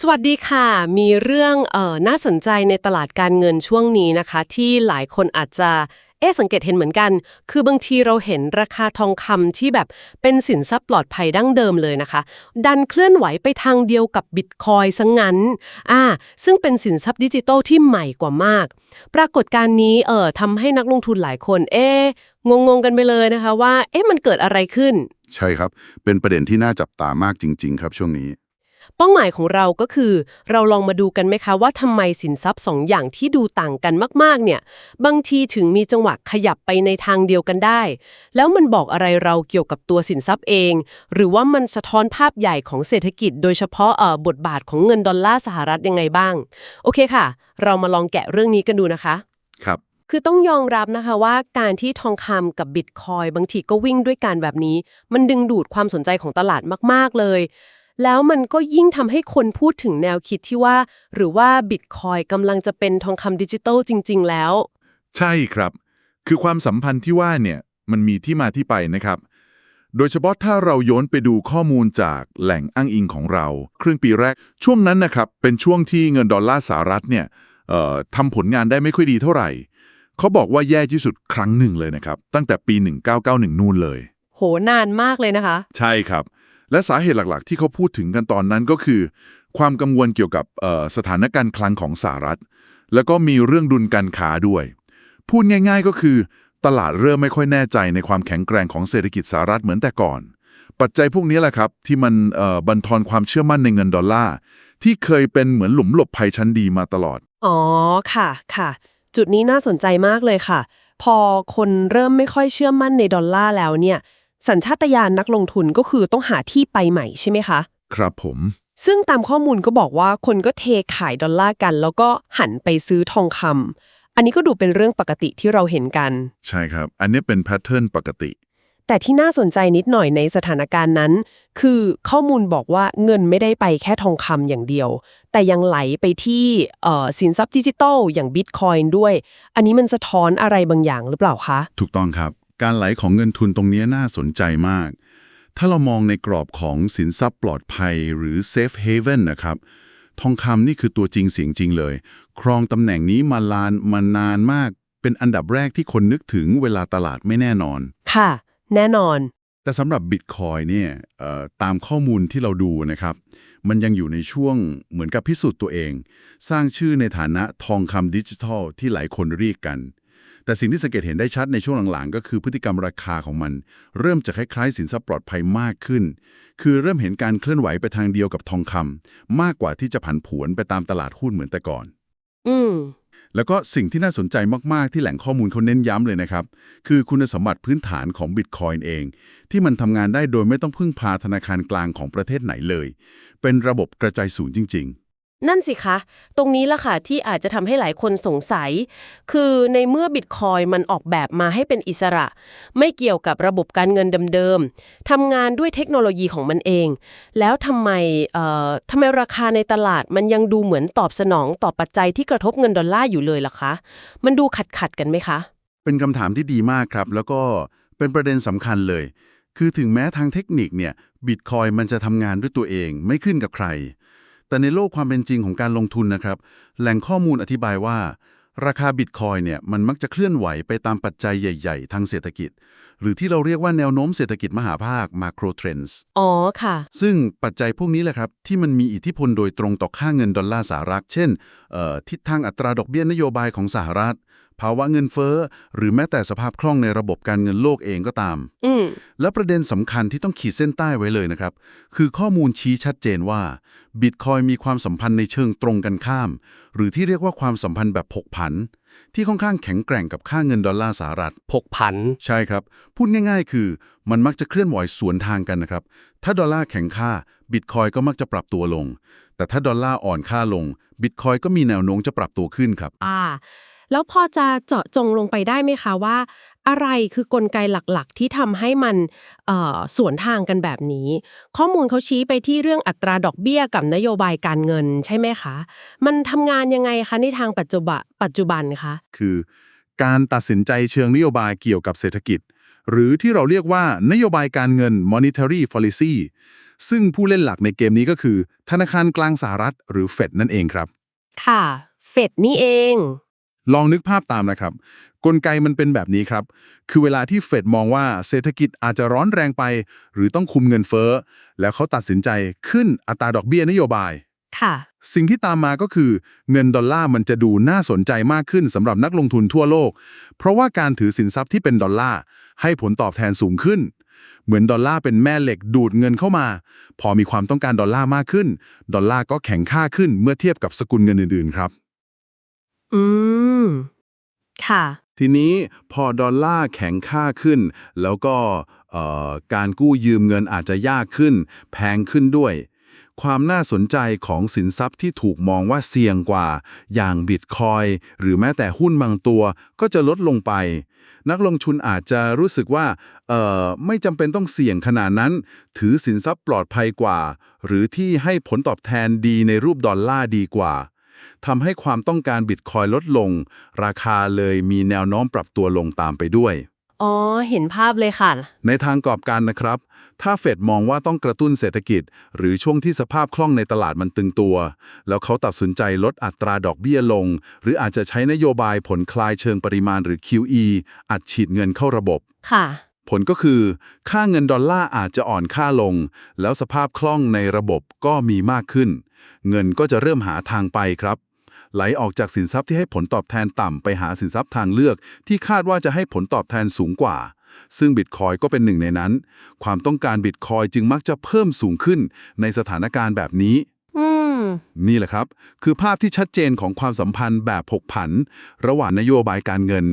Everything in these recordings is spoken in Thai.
สวัสดีค่ะ มีเรื่องเอ่อน่าสนใจในตลาดการเงินช่วงนี้นะคะ ที่หลายคนอาจจะเอ๊ะสังเกตเห็นเหมือนกัน คือบางทีเราเห็นราคาทองคำที่แบบเป็นสินทรัพย์ปลอดภัยดั้งเดิมเลยนะคะ ดันเคลื่อนไหวไปทางเดียวกับบิตคอยซะงงั้นอ่าซึ่งเป็นสินทรัพย์ดิจิทัลที่ใหม่กว่ามาก ปรากฏการณ์นี้เอ่อทำให้นักลงทุนหลายคน เอ๊ะงงๆกันไปเลยนะคะว่า เอ๊ะมันเกิดอะไรขึ้น ใช่ครับ เป็นประเด็นที่น่าจับตามากจริง ๆ ครับช่วงนี้ เป้าหมายของเราก็คือ เราลองมาดูกันไหมคะว่าทำไมสินทรัพย์สองอย่างที่ดูต่างกันมากๆ เนี่ย บางทีถึงมีจังหวะขยับไปในทางเดียวกันได้ แล้วมันบอกอะไรเราเกี่ยวกับตัวสินทรัพย์เอง หรือว่ามันสะท้อนภาพใหญ่ของเศรษฐกิจ โดยเฉพาะเอ่อบทบาทของเงินดอลลาร์สหรัฐยังไงบ้าง โอเคค่ะ เรามาลองแกะเรื่องนี้กันดูนะคะ ครับคือต้องยอมรับนะคะว่าการที่ทองคำกับบิตคอยบางทีก็วิ่งด้วยกันแบบนี้ มันดึงดูดความสนใจของตลาดมาก ๆ เลย แล้วมันก็ยิ่งทำให้คนพูดถึงแนวคิดที่ว่า หรือว่าบิตคอยกำลังจะเป็นทองคำดิจิตอลจริง ๆ แล้ว ใช่ครับ คือความสัมพันธ์ที่ว่าเนี่ยมันมีที่มาที่ไปนะครับ โดยเฉพาะถ้าเราย้อนไปดูข้อมูลจากแหล่งอ้างอิงของเรา ครึ่งปีแรก ช่วงนั้นนะครับ เป็นช่วงที่เงินดอลลาร์สหรัฐเนี่ยเอ่อทำผลงานได้ไม่ค่อยดีเท่าไหร่ เขาบอกว่าแย่ที่สุดครั้งหนึ่งเลยนะครับ ตั้งแต่ปี 1991 นู่นเลย โหนานมากเลยนะคะ ใช่ครับ และสาเหตุหลักๆ ที่เขาพูดถึงกันตอนนั้นก็คือ ความกังวลเกี่ยวกับสถานการณ์คลังของสหรัฐ แล้วก็มีเรื่องดุลการค้าด้วย พูดง่าย ๆก็คือ ตลาดเริ่มไม่ค่อยแน่ใจในความแข็งแกร่งของเศรษฐกิจสหรัฐเหมือนแต่ก่อน ปัจจัยพวกนี้แหละครับ ที่มันเอ่อบันทอนความเชื่อมั่นในเงินดอลลาร์ที่เคยเป็นเหมือนหลุมหลบภัยชั้นดีมาตลอด อ๋อค่ะค่ะ จุดนี้น่าสนใจมากเลยค่ะ พอคนเริ่มไม่ค่อยเชื่อมั่นในดอลลาร์แล้วเนี่ย สัญชาตญาณนักลงทุนก็คือต้องหาที่ไปใหม่ใช่ไหมคะ ครับผม ซึ่งตามข้อมูลก็บอกว่าคนก็เทขายดอลลาร์กัน แล้วก็หันไปซื้อทองคำอันนี้ก็ดูเป็นเรื่องปกติที่เราเห็นกัน ใช่ครับ อันนี้เป็นแพทเทิร์นปกติ แต่ที่น่าสนใจนิดหน่อยในสถานการณ์นั้น คือข้อมูลบอกว่าเงินไม่ได้ไปแค่ทองคำอย่างเดียว แต่ยังไหลไปที่เอ่อสินทรัพย์ดิจิทัลอย่างบิตคอยน์ด้วย อันนี้มันสะท้อนอะไรบางอย่างหรือเปล่าคะ ถูกต้องครับ การไหลของเงินทุนตรงนี้น่าสนใจมาก ถ้าเรามองในกรอบของสินทรัพย์ปลอดภัยหรือ safe haven นะครับ ทองคำนี่คือตัวจริงเสียงจริงเลย ครองตำแหน่งนี้มาลานมานานมาก เป็นอันดับแรกที่คนนึกถึงเวลาตลาดไม่แน่นอน ค่ะ แน่นอน แต่สำหรับ Bitcoin เนี่ยเอ่อตามข้อมูลที่เราดูนะครับ มันยังอยู่ในช่วงเหมือนกับพิสูจน์ตัวเอง สร้างชื่อในฐานะทองคำดิจิทัลที่หลายคนเรียกกัน แต่สิ่งที่สังเกตเห็นได้ชัดในช่วงหลังๆ ก็คือพฤติกรรมราคาของมัน เริ่มจะคล้ายๆ สินทรัพย์ปลอดภัยมากขึ้น คือเริ่มเห็นการเคลื่อนไหวไปทางเดียวกับทองคำมากกว่าที่จะผันผวนไปตามตลาดหุ้นเหมือนแต่ก่อน อืมแล้วก็สิ่งที่น่าสนใจมาก ๆ ที่แหล่งข้อมูลเขาเน้นย้ำเลยนะครับ คือคุณสมบัติพื้นฐานของ Bitcoin เอง ที่มันทำงานได้โดยไม่ต้องพึ่งพาธนาคารกลางของประเทศไหนเลย เป็นระบบกระจายศูนย์จริง นั่นสิคะ ตรงนี้ละค่ะที่อาจจะทำให้หลายคนสงสัย คือในเมื่อบิตคอยมันออกแบบมาให้เป็นอิสระ ไม่เกี่ยวกับระบบการเงินเดิมๆทำงานด้วยเทคโนโลยีของมันเอง แล้วทำไมเอ่อทำไมราคาในตลาดมันยังดูเหมือนตอบสนองต่อปัจจัยที่กระทบเงินดอลลาร์อยู่เลยล่ะคะ มันดูขัดขัดกันไหมคะ เป็นคำถามที่ดีมากครับ แล้วก็เป็นประเด็นสำคัญเลย คือถึงแม้ทางเทคนิคเนี่ย Bitcoin มันจะทำงานด้วยตัวเองไม่ขึ้นกับใคร แต่ในโลกความเป็นจริงของการลงทุนนะครับ แหล่งข้อมูลอธิบายว่า ราคาบิตคอยเนี่ยมันมักจะเคลื่อนไหวไปตามปัจจัยใหญ่ ๆ ทางเศรษฐกิจ หรือที่เราเรียกว่าแนวโน้มเศรษฐกิจมหาภาค macro trends อ๋อค่ะ ซึ่งปัจจัยพวกนี้แหละครับ ที่มันมีอิทธิพลโดยตรงต่อค่าเงินดอลลาร์สหรัฐ เช่นเอ่อทิศทางอัตราดอกเบี้ยนโยบายของสหรัฐ ภาวะเงินเฟ้อ หรือแม้แต่สภาพคล่องในระบบการเงินโลกเองก็ตามอืมและประเด็นสำคัญที่ต้องขีดเส้นใต้ไว้เลยนะครับ คือข้อมูลชี้ชัดเจนว่าบิตคอยมีความสัมพันธ์ในเชิงตรงกันข้าม หรือที่เรียกว่าความสัมพันธ์แบบผกผันที่ค่อนข้างแข็งแกร่งกับค่าเงินดอลลาร์สหรัฐ ผกผัน ใช่ครับ พูดง่ายๆ คือมันมักจะเคลื่อนไหวสวนทางกันนะครับ ถ้าดอลลาร์แข็งค่าบิตคอยก็มักจะปรับตัวลง แต่ถ้าดอลลาร์อ่อนค่าลงบิตคอยก็มีแนวโน้มจะปรับตัวขึ้นครับ อ่า แล้วพอจะเจาะจงลงไปได้ไหมคะว่า อะไรคือกลไกหลักๆ ที่ทำให้มันเอ่อสวนทางกันแบบนี้ ข้อมูลเขาชี้ไปที่เรื่องอัตราดอกเบี้ยกับนโยบายการเงินใช่ไหมคะ มันทำงานยังไงคะในทางปัจจุบันปัจจุบันคะ คือการตัดสินใจเชิงนโยบายเกี่ยวกับเศรษฐกิจ หรือที่เราเรียกว่านโยบายการเงิน monetary policy ซึ่งผู้เล่นหลักในเกมนี้ก็คือ ธนาคารกลางสหรัฐ หรือเฟดนั่นเองครับ ค่ะ เฟดนี่เอง ลองนึกภาพตามนะครับ กลไกมันเป็นแบบนี้ครับ คือเวลาที่เฟดมองว่าเศรษฐกิจอาจจะร้อนแรงไป หรือต้องคุมเงินเฟ้อ แล้วเขาตัดสินใจขึ้นอัตราดอกเบี้ยนโยบาย ค่ะ สิ่งที่ตามมาก็คือเงินดอลลาร์มันจะดูน่าสนใจมากขึ้นสำหรับนักลงทุนทั่วโลก เพราะว่าการถือสินทรัพย์ที่เป็นดอลลาร์ให้ผลตอบแทนสูงขึ้น เหมือนดอลลาร์เป็นแม่เหล็กดูดเงินเข้ามา พอมีความต้องการดอลลาร์มากขึ้น ดอลลาร์ก็แข็งค่าขึ้นเมื่อเทียบกับสกุลเงินอื่นๆครับ อืม ค่ะ ทีนี้พอดอลลาร์แข็งค่าขึ้น แล้วก็เอ่อการกู้ยืมเงินอาจจะยากขึ้น แพงขึ้นด้วย ความน่าสนใจของสินทรัพย์ที่ถูกมองว่าเสี่ยงกว่า อย่างบิตคอยหรือแม้แต่หุ้นบางตัวก็จะลดลงไป นักลงทุนอาจจะรู้สึกว่าเอ่อไม่จำเป็นต้องเสี่ยงขนาดนั้น ถือสินทรัพย์ปลอดภัยกว่า หรือที่ให้ผลตอบแทนดีในรูปดอลลาร์ดีกว่า ทำให้ความต้องการบิตคอยลดลง ราคาเลยมีแนวโน้มปรับตัวลงตามไปด้วย อ๋อ เห็นภาพเลยค่ะ ในทางกอบการนะครับ ถ้าเฟดมองว่าต้องกระตุ้นเศรษฐกิจ หรือช่วงที่สภาพคล่องในตลาดมันตึงตัว แล้วเขาตัดสินใจลดอัตราดอกเบี้ยลง หรืออาจจะใช้นโยบายผลคลายเชิงปริมาณหรือ QE อัดฉีดเงินเข้าระบบ ค่ะ ผลก็คือค่าเงินดอลลาร์อาจจะอ่อนค่าลง แล้วสภาพคล่องในระบบก็มีมากขึ้น เงินก็จะเริ่มหาทางไปครับ ไหลออกจากสินทรัพย์ที่ให้ผลตอบแทนต่ำไปหาสินทรัพย์ทางเลือก ที่คาดว่าจะให้ผลตอบแทนสูงกว่า ซึ่งบิตคอยก็เป็นหนึ่งในนั้น ความต้องการบิตคอยจึงมักจะเพิ่มสูงขึ้นในสถานการณ์แบบนี้อนี่แหละครับ คือภาพที่ชัดเจนของความสัมพันธ์แบบผกผัน ระหว่างนโยบายการเงิน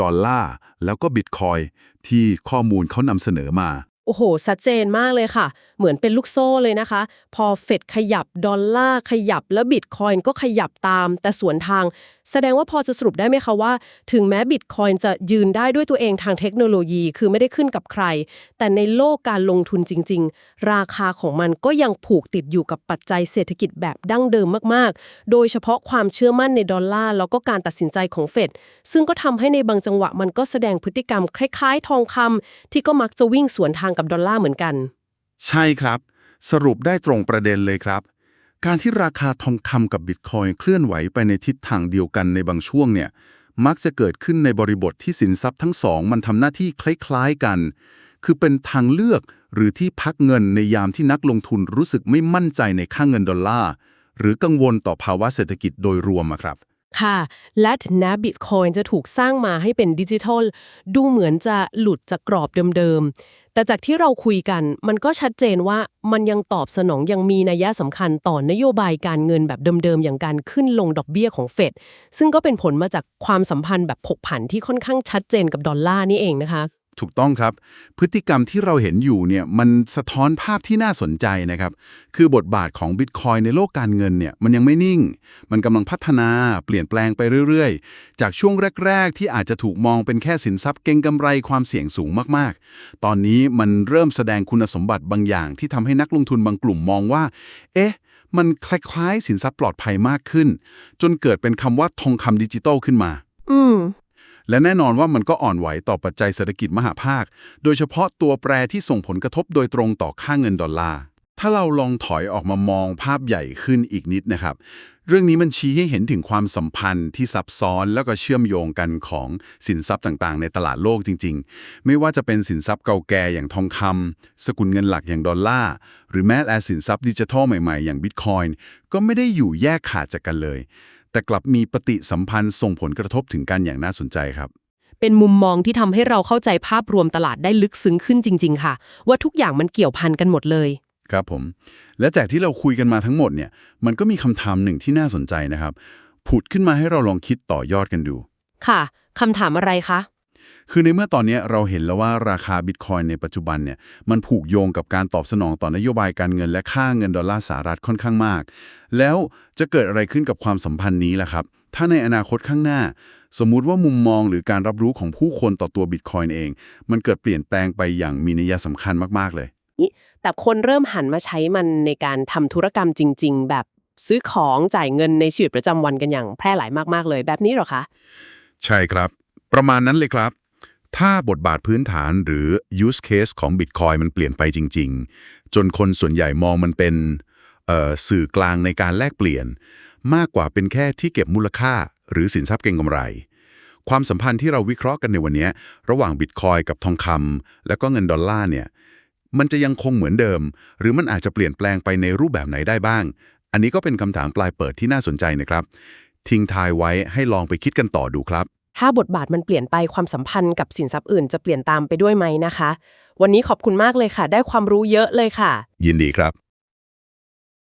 ดอลลาร์แล้วก็บิตคอย ที่ข้อมูลเขานำเสนอมา โอ้โหชัดเจนมากเลยค่ะ เหมือนเป็นลูกโซ่เลยนะคะ พอเฟดขยับดอลลาร์ขยับแล้วบิตคอยน์ก็ขยับตาม แต่สวนทาง แสดงว่าพอจะสรุปได้ไหมคะว่า ถึงแม้บิตคอยน์จะยืนได้ด้วยตัวเองทางเทคโนโลยี คือไม่ได้ขึ้นกับใคร แต่ในโลกการลงทุนจริง ๆ ราคาของมันก็ยังผูกติดอยู่กับปัจจัยเศรษฐกิจแบบดั้งเดิมมากๆ โดยเฉพาะความเชื่อมั่นในดอลลาร์แล้วก็การตัดสินใจของเฟดซึ่งก็ทำให้ในบางจังหวะมันก็แสดงพฤติกรรมคล้าย ๆ ทองคำที่ก็มักจะวิ่งสวนทางกับดอลลาร์เหมือนกัน ใช่ครับ สรุปได้ตรงประเด็นเลยครับ การที่ราคาทองคำกับบิตคอยเคลื่อนไหวไปในทิศทางเดียวกันในบางช่วงเนี่ย มักจะเกิดขึ้นในบริบทที่สินทรัพย์ทั้งสอง มันทำหน้าที่คล้ายๆกัน คือเป็นทางเลือกหรือที่พักเงินในยามที่นักลงทุนรู้สึกไม่มั่นใจในค่าเงินดอลลาร์หรือกังวลต่อภาวะเศรษฐกิจโดยรวมครับ ค่ะ และถึงแม้บิตคอยจะถูกสร้างมาให้เป็นดิจิทัล ดูเหมือนจะหลุดจากกรอบเดิมๆ แต่จากที่เราคุยกันมันก็ชัดเจนว่ามันยังตอบสนองยังมีนัยสำคัญต่อนโยบายการเงินแบบเดิมๆ อย่างการขึ้นลงดอกเบี้ยของเฟดซึ่งก็เป็นผลมาจากความสัมพันธ์แบบผกผันที่ค่อนข้างชัดเจนกับดอลลาร์นี่เองนะคะ ถูกต้องครับ พฤติกรรมที่เราเห็นอยู่เนี่ยมันสะท้อนภาพที่น่าสนใจนะครับ คือบทบาทของบิตคอยในโลกการเงินเนี่ยมันยังไม่นิ่ง มันกำลังพัฒนาเปลี่ยนแปลงไปเรื่อยๆ จากช่วงแรก ๆ ที่อาจจะถูกมองเป็นแค่สินทรัพย์เก็งกำไรความเสี่ยงสูงมากๆ ตอนนี้มันเริ่มแสดงคุณสมบัติบางอย่าง ที่ทำให้นักลงทุนบางกลุ่มมองว่า เอ๊ะมันคล้ายๆ สินทรัพย์ปลอดภัยมากขึ้น จนเกิดเป็นคำว่าทองคำดิจิตอลขึ้นมา อืม และแน่นอนว่ามันก็อ่อนไหวต่อปัจจัยเศรษฐกิจมหาภาค โดยเฉพาะตัวแปรที่ส่งผลกระทบโดยตรงต่อค่าเงินดอลลาร์ถ้าเราลองถอยออกมามองภาพใหญ่ขึ้นอีกนิดนะครับ เรื่องนี้มันชี้ให้เห็นถึงความสัมพันธ์ที่ซับซ้อนแล้วก็เชื่อมโยงกันของสินทรัพย์ต่างๆ ในตลาดโลกจริง ๆ ไม่ว่าจะเป็นสินทรัพย์เก่าแก่อย่างทองคำสกุลเงินหลักอย่างดอลลาร์หรือแม้แต่สินทรัพย์ดิจิทัลใหม่ๆ อย่างบิตคอยน์ก็ไม่ได้อยู่แยกขาดจากกันเลย แต่กลับมีปฏิสัมพันธ์ส่งผลกระทบถึงกันอย่างน่าสนใจครับ เป็นมุมมองที่ทำให้เราเข้าใจภาพรวมตลาดได้ลึกซึ้งขึ้นจริง ๆ ค่ะ ว่าทุกอย่างมันเกี่ยวพันกันหมดเลย ครับผม และจากที่เราคุยกันมาทั้งหมดเนี่ย มันก็มีคำถามหนึ่งที่น่าสนใจนะครับ ผุดขึ้นมาให้เราลองคิดต่อยอดกันดู ค่ะคำถามอะไรคะ คือในเมื่อตอนนี้เราเห็นแล้วว่าราคาบิตคอยน์ในปัจจุบันเนี่ยมันผูกโยงกับการตอบสนองต่อนโยบายการเงินและค่าเงินดอลลาร์สหรัฐค่อนข้างมาก แล้วจะเกิดอะไรขึ้นกับความสัมพันธ์นี้ล่ะครับ ถ้าในอนาคตข้างหน้า สมมุติว่ามุมมองหรือการรับรู้ของผู้คนต่อตัวบิตคอยน์เอง มันเกิดเปลี่ยนแปลงไปอย่างมีนัยสำคัญมากๆเลยแต่คนเริ่มหันมาใช้มันในการทำธุรกรรมจริง ๆ แบบซื้อของจ่ายเงินในชีวิตประจำวันกันอย่างแพร่หลายมากๆเลย แบบนี้เหรอคะ ใช่ครับ ประมาณนั้นเลยครับ ถ้าบทบาทพื้นฐานหรือ use case ของ Bitcoin มันเปลี่ยนไปจริง ๆ จนคนส่วนใหญ่มองมันเป็นสื่อกลางในการแลกเปลี่ยน มากกว่าเป็นแค่ที่เก็บมูลค่า หรือสินทรัพย์เก็งกำไร ความสัมพันธ์ที่เราวิเคราะห์กันในวันนี้ ระหว่างบิตคอยกับทองคำแล้วก็เงินดอลลาร์เนี่ยมันจะยังคงเหมือนเดิม หรือมันอาจจะเปลี่ยนแปลงไปในรูปแบบไหนได้บ้าง อันนี้ก็เป็นคำถามปลายเปิดที่น่าสนใจนะครับ ทิ้งทายไว้ให้ลองไปคิดกันต่อดูครับ ถ้าบทบาทมันเปลี่ยนไปความสัมพันธ์กับสินทรัพย์อื่นจะเปลี่ยนตามไปด้วยไหมนะคะ วันนี้ขอบคุณมากเลยค่ะ ได้ความรู้เยอะเลยค่ะ ยินดีครับ